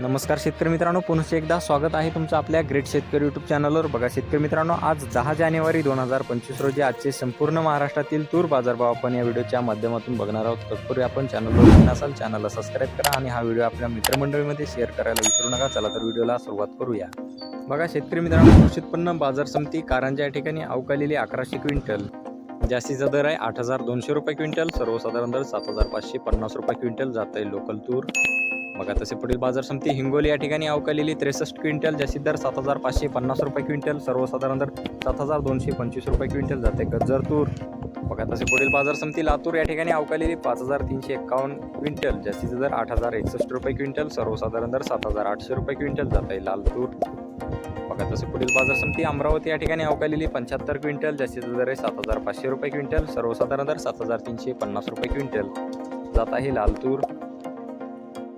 नमस्कार शेतकरी मित्रांनो पुन्हा एकदा स्वागत आहे तुमचं आपल्या ग्रेट शेतकरी यूट्यूब चॅनलवर बघा शेतकरी मित्रांनो आज दहा जानेवारी दोन हजार पंचवीस रोजी आजचे संपूर्ण महाराष्ट्रातील तूर बाजारभाव आपण या व्हिडिओच्या माध्यमातून बघणार आहोत. तत्पूर्वी आपण चॅनलवर नवीन असाल चॅनलला सबस्क्राईब करा आणि हा व्हिडिओ आपल्या मित्रमंडळीमध्ये शेअर करायला विसरू नका. चला तर व्हिडिओला सुरुवात करूया. बघा शेतकरी मित्रांनो कृषी उत्पन्न बाजार समिती कारंजा या ठिकाणी अवकालेली अकराशे क्विंटल. जास्तीचा दर आहे आठ हजार दोनशे रुपये क्विंटल सर्वसाधारण दर सात हजार पाचशे पन्नास रुपये क्विंटल जात आहे लोकल तूर. बघा तसे पुढील बाजार समिती हिंगोली या ठिकाणी अवकालेली त्रेसष्ट क्विंटल जास्तीत दर सात हजार पाचशे पन्नास रुपये क्विंटल सर्वसाधारण दर सात हजार दोनशे पंचवीस रुपये क्विंटल जाते गजर तूर. बघा तसे पुढील बाजार समिती लातूर या ठिकाणी अवकालेली पाच हजार तीनशे एक्कावन्न क्विंटल जास्तीचा दर आठ हजार एकसष्ट रुपये क्विंटल सर्वसाधारण दर सात हजार आठशे रुपये क्विंटल जात आहे लाल तूर. बघा तसे पुढील बाजार समिती अमरावती या ठिकाणी अवकालेली पंच्याहत्तर क्विंटल जास्तीचा दर आहे सात हजार पाचशे रुपये क्विंटल सर्वसाधारण दर सात हजार तीनशे पन्नास रुपये क्विंटल जात आहे लाल तूर.